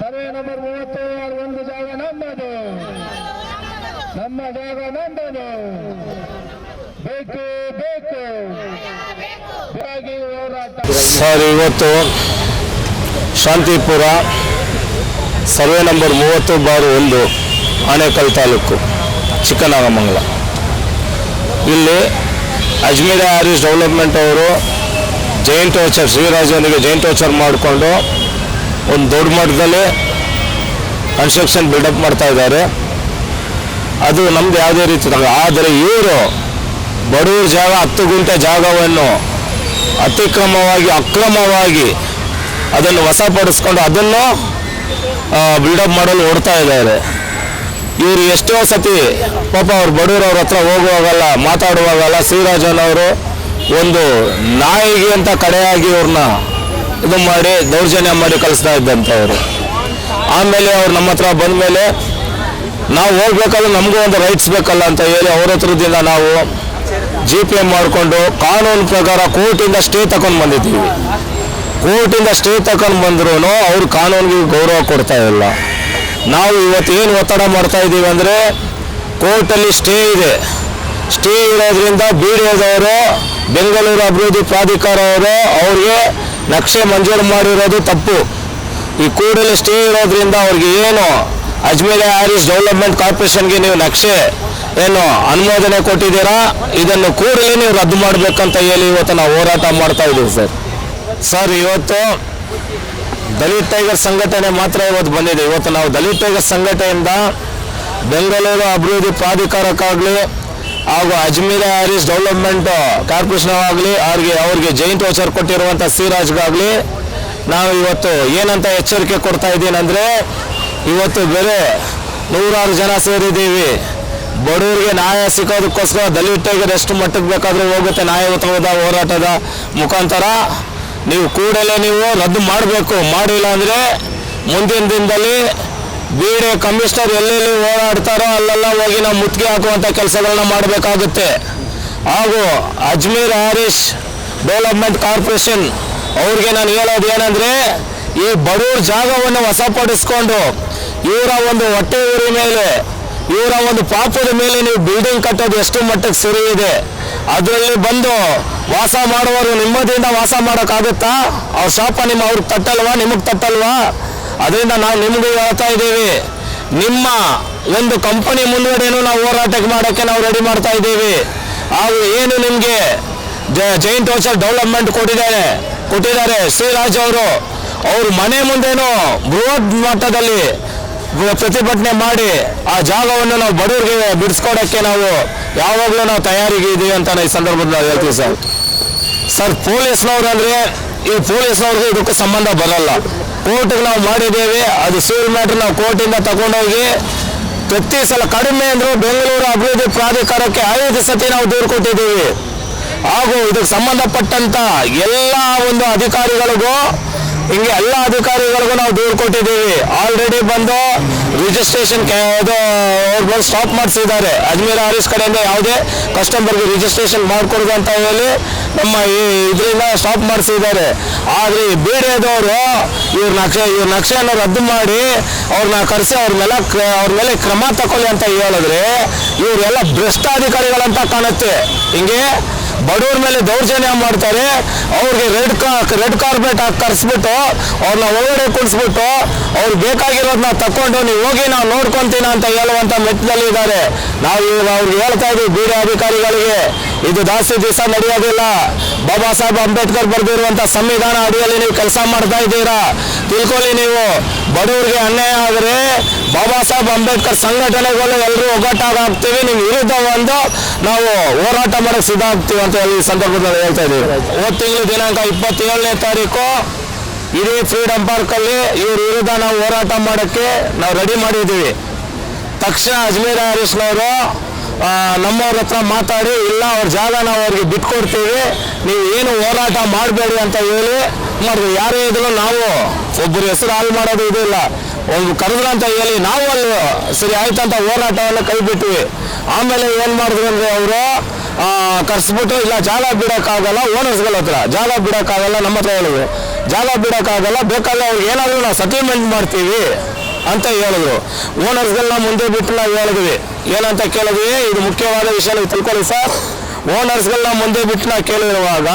Survey number ಮೂವತ್ತು bar ಒಂದು ಜಾಗ ನಮ್ಮದು ನಮ್ಮ ಜಾಗ ನಂಬದು. ಬೇಕು ಬೇಕು. ಸರ್, ಇವತ್ತು ಶಾಂತಿಪುರ ಸರ್ವೆ ನಂಬರ್ ಮೂವತ್ತು, ಬಾರು ಒಂದು ಆನೇಕಲ್ ತಾಲೂಕು, ಚಿಕ್ಕನಾಗಮಂಗಲ. ಇಲ್ಲಿ ಅಜ್ಮೀರ ಹ್ಯಾರಿಸ್ ಡೆವಲಪ್ಮೆಂಟ್ ಅವರು ಜೈಂಟ್ ವೋಚರ್ ಶ್ರೀರಾಜನಿಗೆ ಜೈಂಟ್ ವೋಚರ್ ಮಾಡಿಕೊಂಡು ಒಂದು ದೊಡ್ಡ ಮಟ್ಟದಲ್ಲಿ ಕನ್ಸ್ಟ್ರಕ್ಷನ್ ಬಿಲ್ಡಪ್ ಮಾಡ್ತಾ ಇದ್ದಾರೆ. ಅದು ನಮ್ದು ಯಾವುದೇ ರೀತಿ ಆದರೆ ಇವರು ಬಡವರ ಜಾಗ, ಹತ್ತು ಗುಂಟೆ ಜಾಗವನ್ನು ಅತಿಕ್ರಮವಾಗಿ, ಅಕ್ರಮವಾಗಿ ಅದನ್ನು ವಶಪಡಿಸ್ಕೊಂಡು ಅದನ್ನು ಬಿಲ್ಡಪ್ ಮಾಡಲು ಓಡ್ತಾ ಇದ್ದಾರೆ. ಇವರು ಎಷ್ಟೋ ಸತಿ ಪಾಪ ಅವ್ರು ಬಡವರವ್ರ ಹತ್ರ ಹೋಗುವಾಗಲ್ಲ, ಮಾತಾಡುವಾಗಲ್ಲ, ಶ್ರೀರಾಜನ್ ಅವರು ಒಂದು ನಾಯಿಗೆ ಅಂತ ಕಡೆಯಾಗಿ ಇವ್ರನ್ನ ಇದು ಮಾಡಿ, ದೌರ್ಜನ್ಯ ಮಾಡಿ ಕಳಿಸ್ತಾ ಇದ್ದಂಥವ್ರು. ಆಮೇಲೆ ಅವ್ರು ನಮ್ಮ ಹತ್ರ ಬಂದಮೇಲೆ ನಾವು ಹೋಗ್ಬೇಕಾದ್ರೆ ನಮಗೂ ಒಂದು ರೈಟ್ಸ್ ಬೇಕಲ್ಲ ಅಂತ ಹೇಳಿ ಅವ್ರ ಹತ್ರದಿಂದ ನಾವು ಜಿ ಪಿ ಎಂ ಮಾಡಿಕೊಂಡು ಕಾನೂನು ಪ್ರಕಾರ ಕೋರ್ಟಿಂದ ಸ್ಟೇ ತಕೊಂಡು ಬಂದಿದ್ದೀವಿ. ಕೋರ್ಟಿಂದ ಸ್ಟೇ ತಕೊಂಡು ಬಂದ್ರೂ ಅವ್ರು ಕಾನೂನಿಗೆ ಗೌರವ ಕೊಡ್ತಾ ಇಲ್ಲ. ನಾವು ಇವತ್ತು ಏನು ಒತ್ತಡ ಮಾಡ್ತಾ ಇದ್ದೀವಿ ಅಂದರೆ ಕೋರ್ಟಲ್ಲಿ ಸ್ಟೇ ಇದೆ. ಸ್ಟೇ ಇರೋದ್ರಿಂದ ಬಿ ಡಿ ಬೆಂಗಳೂರು ಅಭಿವೃದ್ಧಿ ಪ್ರಾಧಿಕಾರ ಅವರು ಅವ್ರಿಗೆ ನಕ್ಷೆ ಮಂಜೂರು ಮಾಡಿರೋದು ತಪ್ಪು. ಈ ಕೂಡಲೇ ಸ್ಟೇ ಇರೋದ್ರಿಂದ ಅವ್ರಿಗೆ ಏನು? ಅಜ್ಮೀರ್ ಹ್ಯಾರಿಸ್ ಡೆವಲಪ್ಮೆಂಟ್ ಕಾರ್ಪೊರೇಷನ್ಗೆ ನೀವು ನಕ್ಷೆ ಏನು ಅನುಮೋದನೆ ಕೊಟ್ಟಿದ್ದೀರಾ? ಇದನ್ನು ಕೂಡಲೇ ನೀವು ರದ್ದು ಮಾಡಬೇಕಂತ ಹೇಳಿ ಇವತ್ತು ನಾವು ಹೋರಾಟ ಮಾಡ್ತಾ ಇದ್ದೀವಿ ಸರ್. ಸರ್, ಇವತ್ತು ದಲಿತ್ ಟೈಗರ್ ಸಂಘಟನೆ ಮಾತ್ರ ಇವತ್ತು ಬಂದಿದೆ. ಇವತ್ತು ನಾವು ದಲಿತ್ ಟೈಗರ್ ಸಂಘಟನೆಯಿಂದ ಬೆಂಗಳೂರು ಅಭಿವೃದ್ಧಿ ಪ್ರಾಧಿಕಾರಕ್ಕಾಗಲಿ ಹಾಗೂ ಅಜ್ಮೀರ್ ಹ್ಯಾರಿಸ್ ಡೆವಲಪ್ಮೆಂಟ್ ಕಾರ್ಪೊರೇಷನ್ ಆಗಲಿ ಅವ್ರಿಗೆ ಅವ್ರಿಗೆ ಜೈಂಟ್ ವೋಚರ್ ಕೊಟ್ಟಿರುವಂಥ ಸಿರಾಜ್ಗಾಗಲಿ, ನಾವು ಇವತ್ತು ಏನಂತ ಎಚ್ಚರಿಕೆ ಕೊಡ್ತಾ ಇದ್ದೀನಿ ಅಂದರೆ, ಇವತ್ತು ಬೇರೆ ನೂರಾರು ಜನ ಸೇರಿದ್ದೀವಿ. ಬಡವರಿಗೆ ನ್ಯಾಯ ಸಿಕ್ಕೋದಕ್ಕೋಸ್ಕರ ದಲಿತಾಗಿ ರೆಸ್ಟ್ ಮಟ್ಟಕ್ಕೆ ಬೇಕಾದರೂ ಹೋಗುತ್ತೆ ನ್ಯಾಯಯುತವಾದ ಹೋರಾಟದ ಮುಖಾಂತರ. ನೀವು ಕೂಡಲೇ ನೀವು ರದ್ದು ಮಾಡಬೇಕು. ಮಾಡಿಲ್ಲ ಅಂದರೆ ಮುಂದಿನ ದಿನದಲ್ಲಿ ಬಿ ಕಮಿಷನರ್ ಎಲ್ಲೆಲ್ಲಿ ಓಡಾಡ್ತಾರೋ ಅಲ್ಲೆಲ್ಲ ಹೋಗಿ ನಾವು ಮುತ್ತಿಗೆ ಹಾಕುವಂಥ ಕೆಲಸಗಳನ್ನ ಮಾಡಬೇಕಾಗುತ್ತೆ. ಹಾಗೂ ಅಜ್ಮೀರ್ ಹ್ಯಾರಿಸ್ ಡೆವಲಪ್ಮೆಂಟ್ ಕಾರ್ಪೊರೇಷನ್ ಅವ್ರಿಗೆ ನಾನು ಹೇಳೋದು ಏನಂದರೆ, ಈ ಬಡವ್ರ ಜಾಗವನ್ನು ವಶಪಡಿಸ್ಕೊಂಡು ಇವರ ಒಂದು ಹೊಟ್ಟೆ ಊರಿ ಮೇಲೆ, ಇವರ ಒಂದು ಪಾಪದ ಮೇಲೆ ನೀವು ಬಿಲ್ಡಿಂಗ್ ಕಟ್ಟೋದು ಎಷ್ಟು ಮಟ್ಟಕ್ಕೆ ಸರಿ ಇದೆ. ಅದರಲ್ಲಿ ಬಂದು ವಾಸ ಮಾಡುವವರು ನೆಮ್ಮದಿಯಿಂದ ವಾಸ ಮಾಡೋಕ್ಕಾಗುತ್ತಾ? ಅವ್ರ ಶಾಪ ನಿಮ್ಮ ಅವ್ರಿಗೆ ತಟ್ಟಲ್ವಾ? ನಿಮಗೆ ತಟ್ಟಲ್ವಾ? ಅದರಿಂದ ನಾವು ನಿಮಗೂ ಹೇಳ್ತಾ ಇದ್ದೀವಿ. ನಿಮ್ಮ ಒಂದು ಕಂಪನಿ ಮುಂದುಗಡೆನೂ ನಾವು ಹೋರಾಟಕ್ಕೆ ಮಾಡೋಕ್ಕೆ ನಾವು ರೆಡಿ ಮಾಡ್ತಾ ಇದ್ದೀವಿ. ಹಾಗೂ ಏನು ನಿಮಗೆ ಜೈಂಟ್ ವೋಚರ್ ಡೆವಲಪ್ಮೆಂಟ್ ಕೊಟ್ಟಿದ್ದಾರೆ ಕೊಟ್ಟಿದ್ದಾರೆ ಶ್ರೀರಾಜ್ ಅವರು. ಅವ್ರ ಮನೆ ಮುಂದೆನೂ ಬೃಹತ್ ಮಟ್ಟದಲ್ಲಿ ಪ್ರತಿಭಟನೆ ಮಾಡಿ ಆ ಜಾಗವನ್ನು ನಾವು ಬಡವರಿಗೆ ಬಿಡಿಸ್ಕೊಡೋಕ್ಕೆ ನಾವು ಯಾವಾಗಲೂ ನಾವು ತಯಾರಿಗೆ ಇದೀವಿ ಅಂತ ಈ ಸಂದರ್ಭದಲ್ಲಿ ನಾವು ಹೇಳ್ತೀವಿ ಸರ್. ಸರ್, ಪೊಲೀಸ್ನವ್ರು ಅಂದರೆ ಈ ಪೊಲೀಸ್ನವ್ರಿಗೆ ಇದಕ್ಕೂ ಸಂಬಂಧ ಬರಲ್ಲ. ಕೋರ್ಟ್ಗೆ ನಾವು ಮಾಡಿದ್ದೇವೆ. ಅದು ಸಿವಿಲ್ ಮ್ಯಾಟ್ರ್ ನಾವು ಕೋರ್ಟಿಂದ ತಗೊಂಡೋಗಿ ಪ್ರತಿ ಸಲ ಕಡಿಮೆ ಅಂದ್ರು ಬೆಂಗಳೂರು ಅಭಿವೃದ್ಧಿ ಪ್ರಾಧಿಕಾರಕ್ಕೆ ಐದು ಸತಿ ನಾವು ದೂರು ಕೊಟ್ಟಿದ್ದೀವಿ. ಹಾಗೂ ಇದಕ್ಕೆ ಸಂಬಂಧಪಟ್ಟಂತ ಎಲ್ಲ ಒಂದು ಅಧಿಕಾರಿಗಳಿಗೂ, ಹಿಂಗೆ ಎಲ್ಲ ಅಧಿಕಾರಿಗಳಿಗೂ ನಾವು ದೂರು ಕೊಟ್ಟಿದ್ದೀವಿ. ಆಲ್ರೆಡಿ ಬಂದು ರಿಜಿಸ್ಟ್ರೇಷನ್ ಅವ್ರು ಬಂದು ಸ್ಟಾಪ್ ಮಾಡಿಸಿದ್ದಾರೆ. ಅಜ್ಮೀರ್ ಆರೀಸ್ ಕಡೆಯಿಂದ ಯಾವುದೇ ಕಸ್ಟಮರ್ಗೆ ರಿಜಿಸ್ಟ್ರೇಷನ್ ಮಾಡಿಕೊಡೋದು ಅಂತ ಹೇಳಿ ನಮ್ಮ ಈ ಇದರಿಂದ ಸ್ಟಾಪ್ ಮಾಡಿಸಿದ್ದಾರೆ. ಆದರೆ ಈ ಇವ್ರ ನಕ್ಷೆ ಇವ್ರ ನಕ್ಷೆಯನ್ನು ರದ್ದು ಮಾಡಿ ಅವ್ರನ್ನ ಕರೆಸಿ ಅವ್ರ ಮೇಲೆ ಅವ್ರ ಮೇಲೆ ಕ್ರಮ ತಗೊಳ್ಳಿ ಅಂತ ಹೇಳಿದ್ರೆ ಇವರೆಲ್ಲ ಭ್ರಷ್ಟಾಧಿಕಾರಿಗಳಂತ ಕಾಣುತ್ತೆ. ಹಿಂಗೆ ಬಡವ್ರ ಮೇಲೆ ದೌರ್ಜನ್ಯ ಮಾಡ್ತಾರೆ, ಅವ್ರಿಗೆ ರೆಡ್ ಕಾ, ರೆಡ್ ಕಾರ್ಪೆಟ್ ಹಾಕಿ ಕರೆಸ್ಬಿಟ್ಟು ಅವ್ರನ್ನ ಒಳಗಡೆ ಕುಡಿಸ್ಬಿಟ್ಟು ಅವ್ರು ಬೇಕಾಗಿರೋದನ್ನ ತಕೊಂಡು ನೀವು ಹೋಗಿ ನಾವು ನೋಡ್ಕೊಂತೀನ ಅಂತ ಹೇಳುವಂತ ಮೆಟ್ಟದಲ್ಲಿ ಇದ್ದಾರೆ. ನಾವು ಅವ್ರಿಗೆ ಹೇಳ್ತಾ ಇದ್ದೀವಿ ಬೀಡಿ ಅಧಿಕಾರಿಗಳಿಗೆ, ಇದು ಜಾಸ್ತಿ ದಿವಸ ನಡೆಯೋದಿಲ್ಲ. ಬಾಬಾ ಸಾಹೇಬ್ ಅಂಬೇಡ್ಕರ್ ಬರೆದಿರುವಂತ ಸಂವಿಧಾನ ಅಡಿಯಲ್ಲಿ ನೀವು ಕೆಲಸ ಮಾಡ್ತಾ ಇದ್ದೀರಾ? ತಿಳ್ಕೊಳ್ಳಿ ನೀವು. ಬಡವರಿಗೆ ಅನ್ಯಾಯ ಆದರೆ ಬಾಬಾ ಸಾಹೇಬ್ ಅಂಬೇಡ್ಕರ್ ಸಂಘಟನೆಗಳು ಎಲ್ಲರೂ ಒಗ್ಗಟ್ಟಾಗ್ತೀವಿ. ನೀವು ವಿರುದ್ಧ ಒಂದು ನಾವು ಹೋರಾಟ ಮಾಡಕ್ಕೆ ಸಿದ್ಧ ಆಗ್ತೀವಿ ಅಂತ ಹೇಳಿ ಈ ಸಂದರ್ಭದಲ್ಲಿ ಹೇಳ್ತಾ ಇದ್ದೀವಿ. ಹೋದ ತಿಂಗಳು ದಿನಾಂಕ ಇಪ್ಪತ್ತೇಳನೇ ತಾರೀಕು ಇಡೀ ಫ್ರೀಡಮ್ ಪಾರ್ಕಲ್ಲಿ ಇವ್ರ ವಿರುದ್ಧ ನಾವು ಹೋರಾಟ ಮಾಡೋಕ್ಕೆ ನಾವು ರೆಡಿ ಮಾಡಿದ್ದೀವಿ. ತಕ್ಷಣ ಅಜ್ಮೀರ್ ಹರೀಶ್ನವರು ನಮ್ಮವ್ರ ಹತ್ರ ಮಾತಾಡಿ, ಇಲ್ಲ, ಅವ್ರ ಜಾಗ ನಾವು ಅವ್ರಿಗೆ ಬಿಟ್ಕೊಡ್ತೀವಿ, ನೀವು ಏನು ಹೋರಾಟ ಮಾಡಬೇಡಿ ಅಂತ ಹೇಳಿ ಮಾಡಿದ್ವಿ. ಯಾರೇ ಇದ್ರು ನಾವು ಒಬ್ಬರು ಹೆಸರು ಹಾಳು ಮಾಡೋದು ಇದು ಇಲ್ಲ. ಒಂದು ಕರೆದ್ರು ಅಂತ ಹೇಳಿ ನಾವು ಅಲ್ಲಿ ಸರಿ ಅಂತ ಹೋರಾಟವನ್ನು ಕೈ ಬಿಟ್ವಿ ಆಮೇಲೆ ಏನು ಮಾಡಿದ್ರು ಅಂದರೆ ಅವರು ಕರ್ಸ್ಬಿಟ್ಟು, ಇಲ್ಲ, ಜಾಗ ಬಿಡೋಕ್ಕಾಗಲ್ಲ ಓನರ್ಸ್ಗಳ ಹತ್ರ. ಜಾಗ ಬಿಡೋಕ್ಕಾಗಲ್ಲ, ನಮ್ಮ ಹತ್ರ ಹೇಳಿದ್ವಿ ಜಾಗ ಬಿಡೋಕ್ಕಾಗಲ್ಲ, ಬೇಕಾದ್ರೆ ಅವ್ರಿಗೆ ಏನಾದರೂ ನಾವು ಸೆಟಲ್ಮೆಂಟ್ ಮಾಡ್ತೀವಿ. ಅಂತ ಹೇಳಿದ್ರು. ಓನರ್ಸ್ಗಳನ್ನ ಮುಂದೆ ಬಿಟ್ಟು ನಾವು ಹೇಳಿದ್ವಿ. ಏನಂತ ಕೇಳಿದ್ವಿ? ಇದು ಮುಖ್ಯವಾದ ವಿಷಯ ತಿಳ್ಕೊಳ್ಳಿ ಸರ್. ಓನರ್ಸ್ಗಳನ್ನ ಮುಂದೆ ಬಿಟ್ಟು ನಾವು ಕೇಳಿರುವಾಗ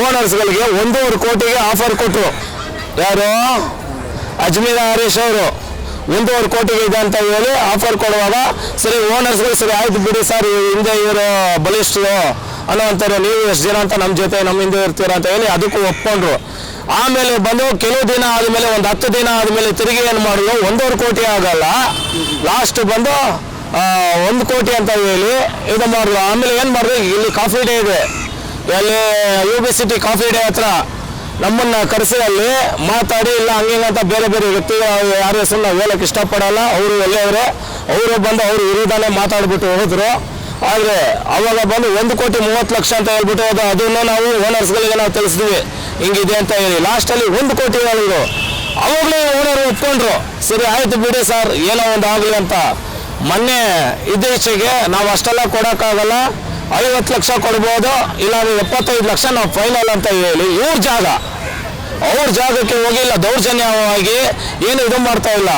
ಓನರ್ಸ್ಗಳಿಗೆ ಒಂದೂವರೆ ಕೋಟಿಗೆ ಆಫರ್ ಕೊಟ್ಟರು ಯಾರು? ಅಜ್ಮೀರ್ ಹರೀಶ್ ಅವರು. ಒಂದೂವರೆ ಕೋಟಿಗೆ ಇದೆ ಅಂತ ಹೇಳಿ ಆಫರ್ ಕೊಡುವಾಗ ಸರಿ ಓನರ್ಸ್ಗಳು ಸರಿ, ಆಯ್ತು ಬಿಡಿ ಸರ್ ಹಿಂದೆ ಇವರು ಬಲಿಷ್ಠರು ಅನ್ನೋಂಥವ್ರು ನೀವು ಎಷ್ಟು ಜನ ಅಂತ ನಮ್ಮ ಜೊತೆ, ನಮ್ಮ ಹಿಂದೆ ಇರ್ತೀರ ಅಂತ ಹೇಳಿ ಅದಕ್ಕೂ ಒಪ್ಕೊಂಡ್ರು. ಆಮೇಲೆ ಬಂದು ಕೆಲವು ದಿನ ಆದಮೇಲೆ, ಒಂದು ಹತ್ತು ದಿನ ಆದಮೇಲೆ ತಿರುಗಿ ಏನು ಮಾಡಿದ್ರು ಒಂದೂವರೆ ಕೋಟಿ ಆಗಲ್ಲ. ಲಾಸ್ಟ್ ಬಂದು ಒಂದು ಕೋಟಿ ಅಂತ ಹೇಳಿ ಇದು ಮಾಡಿದ್ರು ಆಮೇಲೆ ಏನು ಮಾಡಿದ್ರು ಇಲ್ಲಿ ಕಾಫಿ ಡೇ ಇದೆ. ಎಲ್ಲಿ U B City coffee day ಹತ್ರ ನಮ್ಮನ್ನ ಕರೆಸಿ ಅಲ್ಲಿ ಮಾತಾಡಿ, ಇಲ್ಲ ಹಂಗೆ ಅಂತ ಬೇರೆ ಬೇರೆ ವ್ಯಕ್ತಿಗಳು ಯಾರ ಹೆಸರು ನಾವು ಹೇಳಕ್ ಇಷ್ಟಪಡಲ್ಲ. ಅವರು ಎಲ್ಲೇವ್ರೆ ಅವರು ಬಂದು ಅವರು ವಿರುದ್ಧನೇ ಮಾತಾಡ್ಬಿಟ್ಟು ಹೋದ್ರು. ಆದರೆ ಅವಾಗ ಬಂದು ಒಂದು ಕೋಟಿ ಮೂವತ್ತು ಲಕ್ಷ ಅಂತ ಹೇಳ್ಬಿಟ್ಟು ಹೋದ ಅದನ್ನು ನಾವು ಓನರ್ಸ್ಗಳಿಗೆ ನಾವು ತಿಳಿಸಿದ್ವಿ. ಹಿಂಗಿದೆ ಅಂತ ಹೇಳಿ. ಲಾಸ್ಟಲ್ಲಿ ಒಂದು ಕೋಟಿ ಹೇಳಿದ್ರು. ಅವಾಗಲೇ ಓನರ್ ಒಪ್ಕೊಂಡ್ರು. ಸರಿ, ಆಯ್ತು ಬಿಡಿ ಸರ್, ಏನೋ ಒಂದು ಆಗಲಿ ಅಂತ. ಮೊನ್ನೆ ಇತ್ತೀಚೆಗೆ ನಾವು ಅಷ್ಟೆಲ್ಲ ಕೊಡೋಕ್ಕಾಗಲ್ಲ. ಐವತ್ತು ಲಕ್ಷ ಕೊಡ್ಬೋದು ಇಲ್ಲ ಎಪ್ಪತ್ತೈದು ಲಕ್ಷ ನಾವು ಫೈನಲ್ ಅಂತ ಹೇಳಿ. ಇವ್ರ ಜಾಗ. ಅವ್ರ ಜಾಗಕ್ಕೆ ಹೋಗಿಲ್ಲ, ದೌರ್ಜನ್ಯವಾಗಿ ಏನು ಇದು ಮಾಡ್ತಾ ಇಲ್ಲ.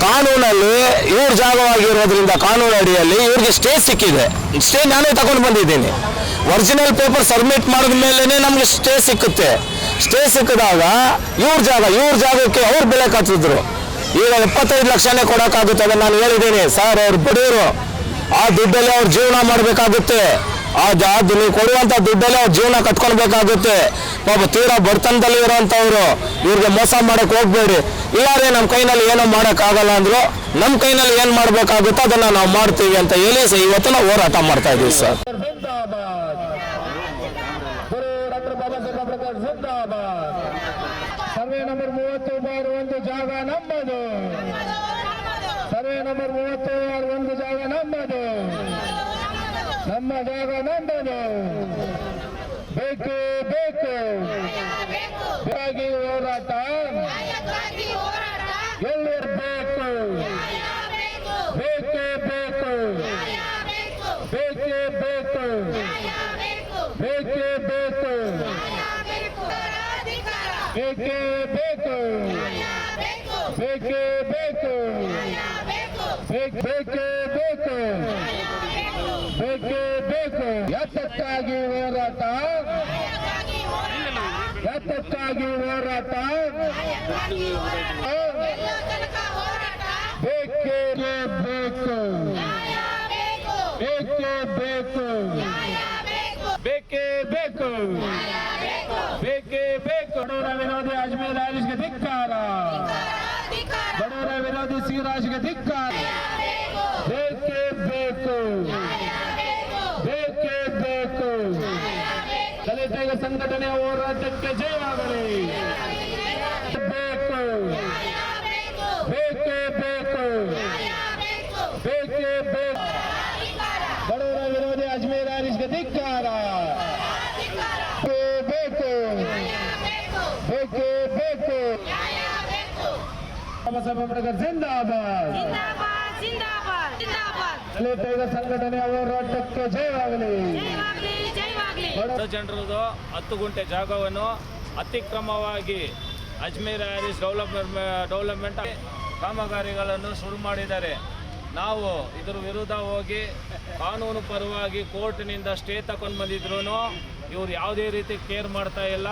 ಕಾನೂನಲ್ಲಿ ಇವ್ರ ಜಾಗವಾಗಿರೋದ್ರಿಂದ, ಕಾನೂನು ಅಡಿಯಲ್ಲಿ ಇವ್ರಿಗೆ ಸ್ಟೇ ಸಿಕ್ಕಿದೆ. ಸ್ಟೇ ನಾನೇ ತಗೊಂಡು ಬಂದಿದ್ದೀನಿ. ಒರಿಜಿನಲ್ ಪೇಪರ್ ಸಬ್ಮಿಟ್ ಮಾಡಿದ ಮೇಲೇ ನಮಗೆ ಸ್ಟೇ ಸಿಕ್ಕುತ್ತೆ. ಸ್ಟೇ ಸಿಕ್ಕಿದಾಗ ಇವ್ರ ಜಾಗ, ಇವ್ರ ಜಾಗಕ್ಕೆ ಅವ್ರು ಬೆಲೆ ಕಟ್ಟಿದ್ರು ಈಗ ಎಪ್ಪತ್ತೈದು ಲಕ್ಷನೇ ಕೊಡೋಕ್ಕಾಗುತ್ತೆ ಅದನ್ನ ನಾನು ಹೇಳಿದ್ದೀನಿ. ಸರ್, ಅವ್ರು ಬಡವರು ಆ ದುಡ್ಡಲ್ಲಿ ಅವ್ರು ಜೀವನ ಮಾಡಬೇಕಾಗುತ್ತೆ. ಆ ಜಾದ ನೀವು ಕೊಡುವಂಥ ದುಡ್ಡಲ್ಲಿ ಅವ್ರು ಜೀವನ ಕಟ್ಕೊಳ್ಬೇಕಾಗುತ್ತೆ. ಪಾಪ ತೀರಾ ಬಡತನದಲ್ಲಿ ಇರೋವಂಥವ್ರು, ಇವ್ರಿಗೆ ಮೋಸ ಮಾಡಕ್ ಹೋಗ್ಬೇಡಿ. ಇಲ್ಲಾರೆ ನಮ್ಮ ಕೈನಲ್ಲಿ ಏನೋ ಮಾಡೋಕ್ಕಾಗಲ್ಲ ಅಂದ್ರು ನಮ್ಮ ಕೈನಲ್ಲಿ ಏನು ಮಾಡಬೇಕಾಗುತ್ತೋ ಅದನ್ನ ನಾವು ಮಾಡ್ತೀವಿ ಅಂತ ಹೇಳಿ ಇವತ್ತು ನಾವು ಹೋರಾಟ ಮಾಡ್ತಾ ಇದ್ದೀವಿ ಸರ್ ಜಿಂದಾಬಾದ್ ಗುರು ಡಾಕ್ಟರ್ ಬಾಬಾ ಸಾಹೇಬ್ ಅಂಬೇಡ್ಕರ್ ಜಿಂದಾಬಾದ್ ಸರ್ವೆ ನಂಬರ್ ಮೂವತ್ತು ಬಾರ್ ಒಂದು ಜಾಗ ನಮ್ಮದು. ಸರ್ವೆ ನಂಬರ್ ಮೂವತ್ತು ಒಂದು ಜಾಗ ನಮ್ಮದು. ನಮ್ಮ ಜಾಗ ನಮ್ಮದು. ಬೇಕು ಬೇಕು. ಹೋರಾಟ. ಎಲ್ಲಿರ್ಬೇಕು ಬೇಕೇ. ಬೇಕು ಬೇಕೇ. ಬೇಕು ಬೇಕೇ. ಬೇಕು ಬೇಕೇ. ಬೇಕು ಬೇಕೇ ಬೇಕು ಬೇಕ್- ಬೇಕೇ. ಬೇಕು ಬೇಕೇ. ಯಾತಕ್ಕಾಗಿ ಹೋರಾಟ. ಯಾತಕ್ಕಾಗಿ ಹೋರಾಟ. ಬೇಕೇ ಬೇಕು. ಬೇಕೇ ಬೇಕು. ಬೇಕೇ ಬೇಕು. ಬೇಕೇ ಬೇಕು. ಬಡವರ ವಿರೋಧಿ ಅಜ್ಮೇರ್ ಆಯುಷ್ಗೆ ಧಿಕ್ಕಾರ. ಬಡವರ ವಿರೋಧಿ ಸಿರಾಜ್ಗೆ ಧಿಕ್ಕಾರ ಬೇಕೇ ಬೇಕು ಬೇಕೇ ಬೇಕು ಸಂಘಟನೆ ಹೋರಾಟಕ್ಕೆ ಜಯವಾಗಲಿ. ಬೇಕು. ಬೇಕೇ ಬೇಕು. ಬೇಕೇ ಬೇಕು. ಬಡವರ ವಿರೋಧಿ ಅಜ್ಮೇರ್ ಆರಿಸ್ಗೆ ಧಿಕ್ಕಾರ. ಬೇಕು. ಬೇಕೇ ಬೇಕು. ಸಭಾ ಪ್ರಕಾರ ಜಿಂದಾಬಾದ್. ದಲಿತ ಸಂಘಟನೆಯ ಹೋರಾಟಕ್ಕೆ ಜಯವಾಗಲಿ. ಜನರದು ಹತ್ತು ಗುಂಟೆ ಜಾಗವನ್ನು ಅತಿಕ್ರಮವಾಗಿ ಅಜ್ಮೀರ್ ಹ್ಯಾರಿಸ್ ಡೆವಲಪ್ಮೆಂಟ್ ಡೆವಲಪ್ಮೆಂಟ್ ಕಾಮಗಾರಿಗಳನ್ನು ಶುರು ಮಾಡಿದ್ದಾರೆ. ನಾವು ಇದರ ವಿರುದ್ಧ ಹೋಗಿ ಕಾನೂನು ಪರವಾಗಿ ಕೋರ್ಟ್ನಿಂದ ಸ್ಟೇ ತಗೊಂಡು ಬಂದಿದ್ರು ಇವ್ರು ಯಾವುದೇ ರೀತಿ ಕೇರ್ ಮಾಡ್ತಾ ಇಲ್ಲ.